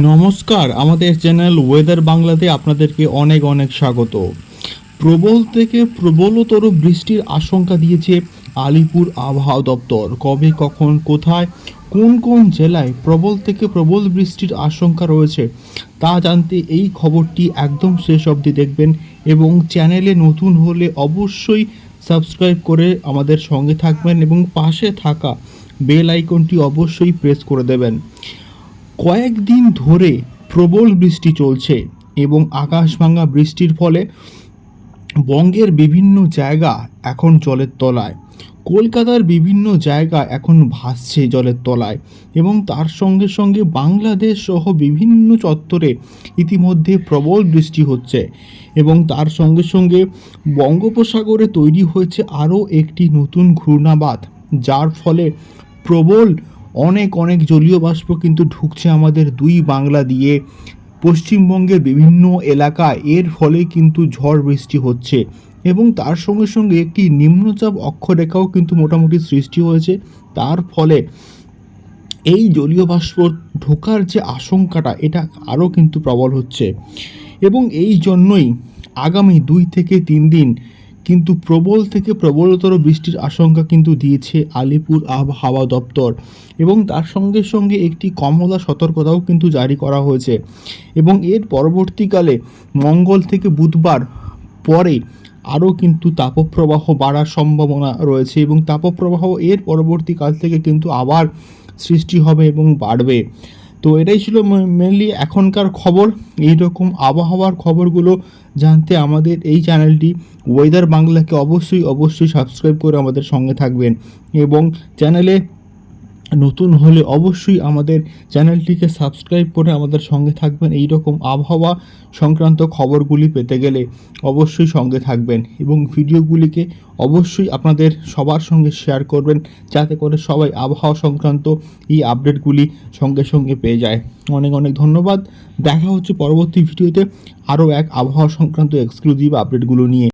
নমস্কার, আমাদের channel weather বাংলাতে আপনাদেরকে অনেক অনেক স্বাগত। প্রবল থেকে প্রবলতর বৃষ্টির আশঙ্কা দিয়েছে আলিপুর আবহাওয়া দপ্তর। কবে, কখন, কোথায়, কোন কোন জেলায় প্রবল থেকে প্রবল বৃষ্টির আশঙ্কা রয়েছে তা জানতে এই খবরটি একদম শেষ অবধি দেখবেন এবং চ্যানেলে নতুন হলে অবশ্যই সাবস্ক্রাইব করে আমাদের সঙ্গে থাকবেন এবং পাশে থাকা বেল আইকনটি অবশ্যই প্রেস করে দেবেন। কয়েকদিন ধরে প্রবল বৃষ্টি চলছে এবং আকাশ ভাঙা বৃষ্টির ফলে বঙ্গের বিভিন্ন জায়গা এখন জলের তলায়। কলকাতার বিভিন্ন জায়গা এখন ভাসছে জলের তলায় এবং তার সঙ্গে সঙ্গে বাংলাদেশ সহ বিভিন্ন চত্বরে ইতিমধ্যে প্রবল বৃষ্টি হচ্ছে এবং তার সঙ্গে সঙ্গে বঙ্গোপসাগরে তৈরি হয়েছে আরও একটি নতুন ঘূর্ণাবাত যার ফলে প্রবল অনেক অনেক জলীয় বাষ্প কিন্তু ঢুকছে আমাদের দুই বাংলা দিয়ে। পশ্চিমবঙ্গের বিভিন্ন এলাকা এর ফলে কিন্তু ঝড় বৃষ্টি হচ্ছে এবং তার সঙ্গে সঙ্গে একটি নিম্নচাপ অক্ষরেখাও কিন্তু মোটামুটি সৃষ্টি হয়েছে। তার ফলে এই জলীয় বাষ্প ঢোকার যে আশঙ্কাটা, এটা আরও কিন্তু প্রবল হচ্ছে। এবং এই জন্যই আগামী দুই থেকে তিন দিন কিন্তু প্রবল থেকে প্রবলতর বৃষ্টির আশঙ্কা কিন্তু দিয়েছে আলিপুর আবহাওয়া দপ্তর এবং তার সঙ্গে সঙ্গে একটি কমলা সতর্কতাও কিন্তু জারি করা হয়েছে। এবং এর পরবর্তীকালে মঙ্গল থেকে বুধবার পরে আরও কিন্তু তাপপ্রবাহ বাড়ার সম্ভাবনা রয়েছে এবং তাপপ্রবাহ এর পরবর্তীকাল থেকে কিন্তু আবার সৃষ্টি হবে এবং বাড়বে। তো এটাই ছিল মেনলি এখনকার খবর। এই রকম আবহাওয়ার খবরগুলো জানতে আমাদের এই চ্যানেলটি ওয়েদার বাংলাকে অবশ্যই অবশ্যই সাবস্ক্রাইব করে আমাদের সঙ্গে থাকবেন এবং চ্যানেলে নতুন হলে অবশ্যই আমাদের চ্যানেলটিকে সাবস্ক্রাইব করে আমাদের সঙ্গে থাকবেন। এই রকম আবহাওয়া সংক্রান্ত খবরগুলি পেতে গেলে অবশ্যই সঙ্গে থাকবেন এবং ভিডিওগুলিকে অবশ্যই আপনাদের সবার সঙ্গে শেয়ার করবেন যাতে করে সবাই আবহাওয়া সংক্রান্ত এই আপডেটগুলি সঙ্গে সঙ্গে পেয়ে যায়। অনেক অনেক ধন্যবাদ। দেখা হচ্ছে পরবর্তী ভিডিওতে আরও এক আবহাওয়া সংক্রান্ত এক্সক্লুসিভ আপডেটগুলো নিয়ে।